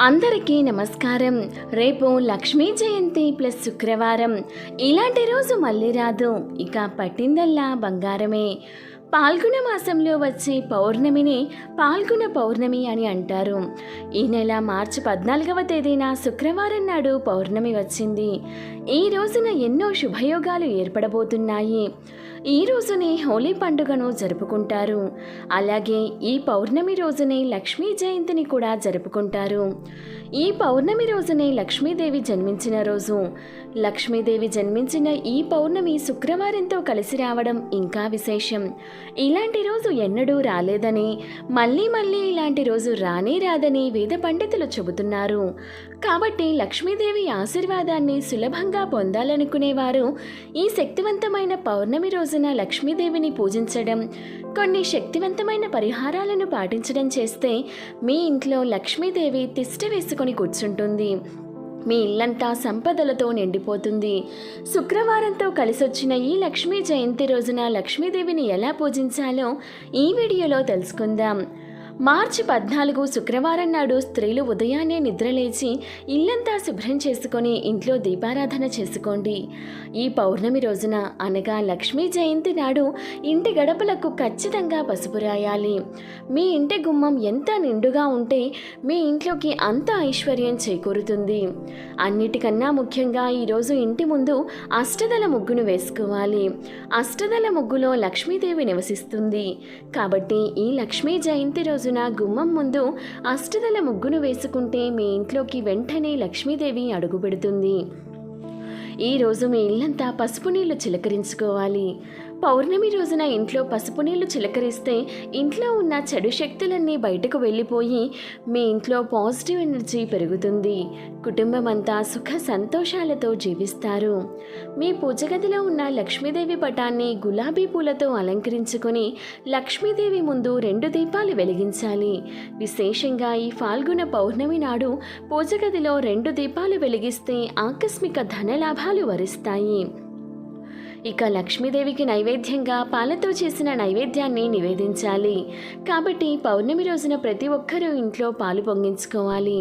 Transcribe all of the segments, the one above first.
అందరికీ నమస్కారం. రేపు లక్ష్మీ జయంతి ప్లస్ శుక్రవారం. ఇలాంటి రోజు మళ్ళీ రాదు. ఇక పట్టిందల్లా బంగారమే. పాల్గొన మాసంలో వచ్చే పౌర్ణమిని పాల్గొన పౌర్ణమి అని అంటారు. ఈ నెల మార్చి పద్నాలుగవ తేదీన శుక్రవారం నాడు పౌర్ణమి వచ్చింది. ఈ రోజున ఎన్నో శుభయోగాలు ఏర్పడబోతున్నాయి. ఈ రోజునే హోలీ పండుగను జరుపుకుంటారు. అలాగే ఈ పౌర్ణమి రోజునే లక్ష్మీ జయంతిని కూడా జరుపుకుంటారు. ఈ పౌర్ణమి రోజునే లక్ష్మీదేవి జన్మించిన రోజు లక్ష్మీదేవి జన్మించిన ఈ పౌర్ణమి శుక్రవారంతో కలిసి రావడం ఇంకా విశేషం. ఇలాంటి రోజు ఎన్నడూ రాలేదని మళ్ళీ మళ్ళీ ఇలాంటి రోజు రానే రాదని వేద పండితులు చెబుతున్నారు. కాబట్టి లక్ష్మీదేవి ఆశీర్వాదాన్ని సులభంగా పొందాలనుకునేవారు ఈ శక్తివంతమైన పౌర్ణమి రోజు రోజున లక్ష్మీదేవిని పూజించడం కొన్ని శక్తివంతమైన పరిహారాలను పాటించడం చేస్తే మీ ఇంట్లో లక్ష్మీదేవి తిష్ట వేసుకొని కూర్చుంటుంది. మీ ఇల్లంతా సంపదలతో నిండిపోతుంది. శుక్రవారంతో కలిసొచ్చిన ఈ లక్ష్మీ జయంతి రోజున లక్ష్మీదేవిని ఎలా పూజించాలో ఈ వీడియోలో తెలుసుకుందాం. మార్చి పద్నాలుగు శుక్రవారం నాడు స్త్రీలు ఉదయాన్నే నిద్రలేచి ఇల్లంతా శుభ్రం చేసుకొని ఇంట్లో దీపారాధన చేసుకోండి. ఈ పౌర్ణమి రోజున అనగా లక్ష్మీ జయంతి నాడు ఇంటి గడపలకు ఖచ్చితంగా పసుపు రాయాలి. మీ ఇంటి గుమ్మం ఎంత నిండుగా ఉంటే మీ ఇంట్లోకి అంత ఐశ్వర్యం చేకూరుతుంది. అన్నిటికన్నా ముఖ్యంగా ఈరోజు ఇంటి ముందు అష్టదల ముగ్గును వేసుకోవాలి. అష్టదల ముగ్గులో లక్ష్మీదేవి నివసిస్తుంది. కాబట్టి ఈ లక్ష్మీ జయంతి రోజు రోజున గుమ్మం ముందు అష్టదల ముగ్గును వేసుకుంటే మీ ఇంట్లోకి వెంటనే లక్ష్మీదేవి అడుగుపెడుతుంది ఈరోజు ఈ రోజు మీ ఇల్లంతా పసుపు నీళ్ళు చిలకరించుకోవాలి. పౌర్ణమి రోజున ఇంట్లో పసుపు నీళ్ళు చిలకరిస్తే ఇంట్లో ఉన్న చెడు శక్తులన్నీ బయటకు వెళ్ళిపోయి మీ ఇంట్లో పాజిటివ్ ఎనర్జీ పెరుగుతుంది. కుటుంబం అంతా సుఖ సంతోషాలతో జీవిస్తారు. మీ పూజ గదిలో ఉన్న లక్ష్మీదేవి పటాన్ని గులాబీ పూలతో అలంకరించుకొని లక్ష్మీదేవి ముందు రెండు దీపాలు వెలిగించాలి. విశేషంగా ఈ ఫాల్గుణ పౌర్ణమి నాడు పూజగదిలో రెండు దీపాలు వెలిగిస్తే ఆకస్మిక ధనలాభాలు వరిస్తాయి. ఇక లక్ష్మీదేవికి నైవేద్యంగా పాలతో చేసిన నైవేద్యాన్ని నివేదించాలి. కాబట్టి పౌర్ణమి రోజున ప్రతి ఒక్కరూ ఇంట్లో పాలు పొంగించుకోవాలి.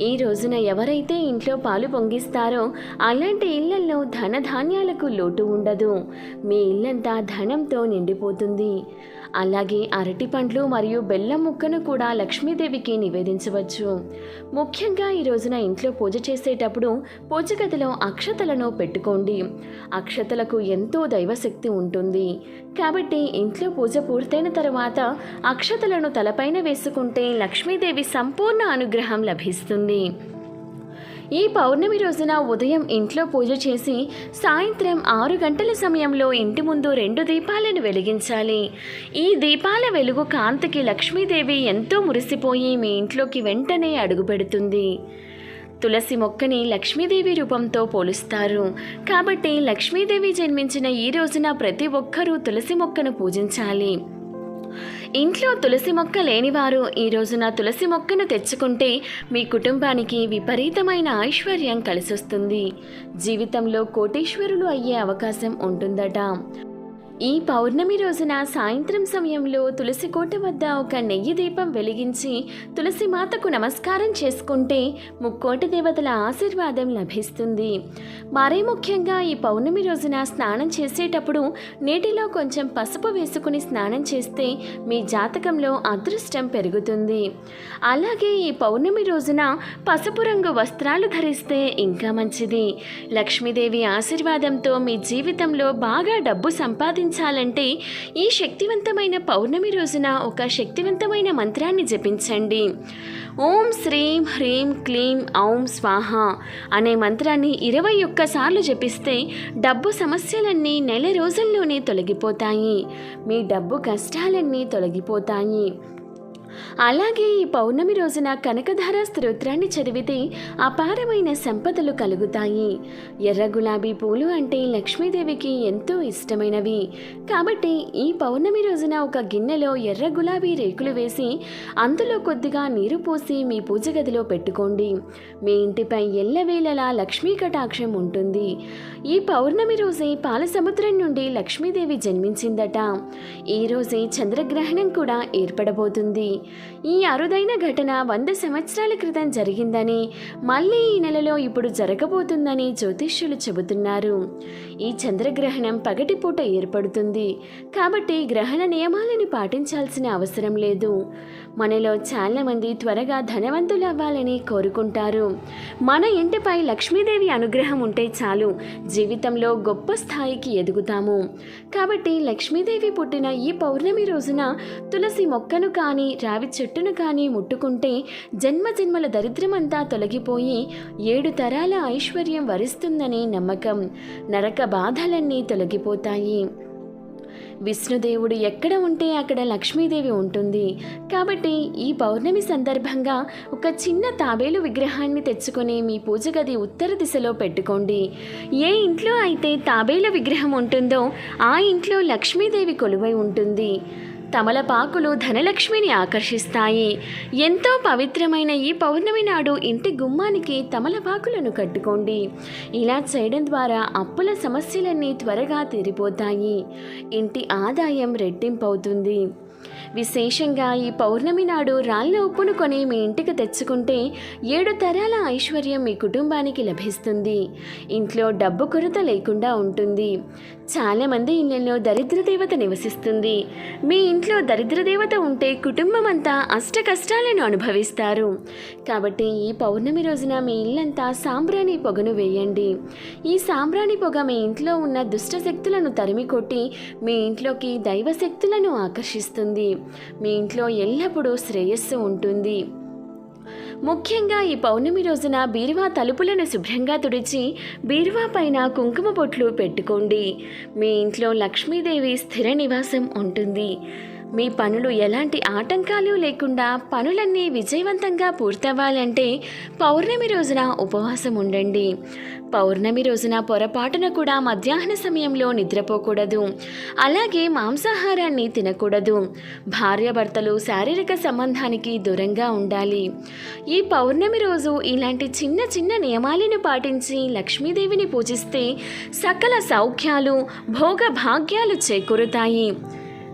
ఈ రోజున ఎవరైతే ఇంట్లో పాలు పొంగిస్తారో అలాంటి ఇళ్ళలో ధనధాన్యాలకు లోటు ఉండదు. మీ ఇల్లంతా ధనంతో నిండిపోతుంది. అలాగే అరటి పండ్లు మరియు బెల్లం ముక్కను కూడా లక్ష్మీదేవికి నివేదించవచ్చు. ముఖ్యంగా ఈ రోజున ఇంట్లో పూజ చేసేటప్పుడు పూజ గదిలో అక్షతలను పెట్టుకోండి. అక్షతలకు ఎంతో దైవశక్తి ఉంటుంది. కాబట్టి ఇంట్లో పూజ పూర్తయిన తర్వాత అక్షతలను తలపైన వేసుకుంటే లక్ష్మీదేవి సంపూర్ణ అనుగ్రహం లభిస్తుంది. ఈ పౌర్ణమి రోజున ఉదయం ఇంట్లో పూజ చేసి సాయంత్రం ఆరు గంటల సమయంలో ఇంటి ముందు రెండు దీపాలను వెలిగించాలి. ఈ దీపాల వెలుగు కాంతికి లక్ష్మీదేవి ఎంతో మురిసిపోయి మీ ఇంట్లోకి వెంటనే అడుగుపెడుతుంది తులసి మొక్కని లక్ష్మీదేవి రూపంతో పోలుస్తారు. కాబట్టి లక్ష్మీదేవి జన్మించిన ఈ రోజున ప్రతి ఒక్కరూ తులసి మొక్కను పూజించాలి. ఇంట్లో తులసి మొక్క లేనివారు ఈ రోజున తులసి మొక్కను తెచ్చుకుంటే మీ కుటుంబానికి విపరీతమైన ఐశ్వర్యం కలిసొస్తుంది. జీవితంలో కోటేశ్వరులు అయ్యే అవకాశం ఉంటుందట. ఈ పౌర్ణమి రోజున సాయంత్రం సమయంలో తులసి కోట వద్ద ఒక నెయ్యి దీపం వెలిగించి తులసి మాతకు నమస్కారం చేసుకుంటే ముక్కోటి దేవతల ఆశీర్వాదం లభిస్తుంది. మరీ ముఖ్యంగా ఈ పౌర్ణమి రోజున స్నానం చేసేటప్పుడు నీటిలో కొంచెం పసుపు వేసుకుని స్నానం చేస్తే మీ జాతకంలో అదృష్టం పెరుగుతుంది. అలాగే ఈ పౌర్ణమి రోజున పసుపు రంగు వస్త్రాలు ధరిస్తే ఇంకా మంచిది. లక్ష్మీదేవి ఆశీర్వాదంతో మీ జీవితంలో బాగా డబ్బు సాధించాలంటే ఈ శక్తివంతమైన పౌర్ణమి రోజున ఒక శక్తివంతమైన మంత్రాన్ని జపించండి. ఓం శ్రీం హ్రీం క్లీం ఔం స్వాహ అనే మంత్రాన్ని ఇరవై ఒక్కసార్లు జపిస్తే డబ్బు సమస్యలన్నీ నెల రోజుల్లోనే తొలగిపోతాయి. మీ డబ్బు కష్టాలన్నీ తొలగిపోతాయి. అలాగే ఈ పౌర్ణమి రోజున కనకధార స్తోత్రాన్ని చదివితే అపారమైన సంపదలు కలుగుతాయి. ఎర్ర గులాబీ పూలు అంటే లక్ష్మీదేవికి ఎంతో ఇష్టమైనవి. కాబట్టి ఈ పౌర్ణమి రోజున ఒక గిన్నెలో ఎర్ర గులాబీ రేకులు వేసి అందులో కొద్దిగా నీరు పోసి మీ పూజ గదిలో పెట్టుకోండి. మీ ఇంటిపై ఎల్లవేళలా లక్ష్మీ కటాక్షం ఉంటుంది. ఈ పౌర్ణమి రోజే పాల సముద్రం నుండి లక్ష్మీదేవి జన్మించిందట. ఈ రోజే చంద్రగ్రహణం కూడా ఏర్పడబోతుంది. ఈ అరుదైన ఘటన వంద సంవత్సరాల క్రితం జరిగిందని మళ్ళీ ఈ నెలలో ఇప్పుడు జరగబోతుందని జ్యోతిష్యులు చెబుతున్నారు. ఈ చంద్రగ్రహణం పగటిపూట ఏర్పడుతుంది. కాబట్టి గ్రహణ నియమాలను పాటించాల్సిన అవసరం లేదు. మనలో చాలామంది త్వరగా ధనవంతులు అవ్వాలని కోరుకుంటారు. మన ఇంటిపై లక్ష్మీదేవి అనుగ్రహం ఉంటే చాలు జీవితంలో గొప్ప స్థాయికి ఎదుగుతాము. కాబట్టి లక్ష్మీదేవి పుట్టిన ఈ పౌర్ణమి రోజున తులసి మొక్కను కానీ రావి చెట్టును కానీ ముట్టుకుంటే జన్మజన్మల దరిద్రమంతా తొలగిపోయి ఏడు తరాల ఐశ్వర్యం వరిస్తుందని నమ్మకం. నరక బాధలన్నీ తొలగిపోతాయి. విష్ణుదేవుడు ఎక్కడ ఉంటే అక్కడ లక్ష్మీదేవి ఉంటుంది. కాబట్టి ఈ పౌర్ణమి సందర్భంగా ఒక చిన్న తాబేలు విగ్రహాన్ని తెచ్చుకొని మీ పూజ గది ఉత్తర దిశలో పెట్టుకోండి. ఏ ఇంట్లో అయితే తాబేలు విగ్రహం ఉంటుందో ఆ ఇంట్లో లక్ష్మీదేవి కొలువై ఉంటుంది. తమలపాకులు ధనలక్ష్మిని ఆకర్షిస్తాయి. ఎంతో పవిత్రమైన ఈ పౌర్ణమి నాడు ఇంటి గుమ్మానికి తమలపాకులను కట్టుకోండి. ఇలా చేయడం ద్వారా అప్పుల సమస్యలన్నీ త్వరగా తీరిపోతాయి. ఇంటి ఆదాయం రెట్టింపవుతుంది. విశేషంగా ఈ పౌర్ణమి నాడు రాళ్ళ ఉప్పును కొని మీ ఇంటికి తెచ్చుకుంటే ఏడు తరాల ఐశ్వర్యం మీ కుటుంబానికి లభిస్తుంది. ఇంట్లో డబ్బు కొరత లేకుండా ఉంటుంది. చాలామంది ఇళ్ళలో దరిద్ర దేవత నివసిస్తుంది. మీ ఇంట్లో దరిద్ర దేవత ఉంటే కుటుంబం అంతా అష్ట కష్టాలను అనుభవిస్తారు. కాబట్టి ఈ పౌర్ణమి రోజున మీ ఇల్లంతా సాంబ్రాణి పొగను వేయండి. ఈ సాంబ్రాణి పొగ మీ ఇంట్లో ఉన్న దుష్ట శక్తులను తరిమి కొట్టి మీ ఇంట్లోకి దైవ శక్తులను ఆకర్షిస్తుంది మీ ఇంట్లో ఎల్లప్పుడూ శ్రేయస్సు ఉంటుంది. ముఖ్యంగా ఈ పౌర్ణమి రోజున బీరువా తలుపులను శుభ్రంగా తుడిచి బీరువా పైన కుంకుమ బొట్లు పెట్టుకోండి. మీ ఇంట్లో లక్ష్మీదేవి స్థిర నివాసం ఉంటుంది. మీ పనులు ఎలాంటి ఆటంకాలు లేకుండా పనులన్నీ విజయవంతంగా పూర్తవ్వాలంటే పౌర్ణమి రోజున ఉపవాసం ఉండండి. పౌర్ణమి రోజున పొరపాటున కూడా మధ్యాహ్న సమయంలో నిద్రపోకూడదు. అలాగే మాంసాహారాన్ని తినకూడదు. భార్యాభర్తలు శారీరక సంబంధానికి దూరంగా ఉండాలి. ఈ పౌర్ణమి రోజు ఇలాంటి చిన్న చిన్న నియమాలను పాటించి లక్ష్మీదేవిని పూజిస్తే సకల సౌఖ్యాలు భోగ భాగ్యాలు చేకూరుతాయి.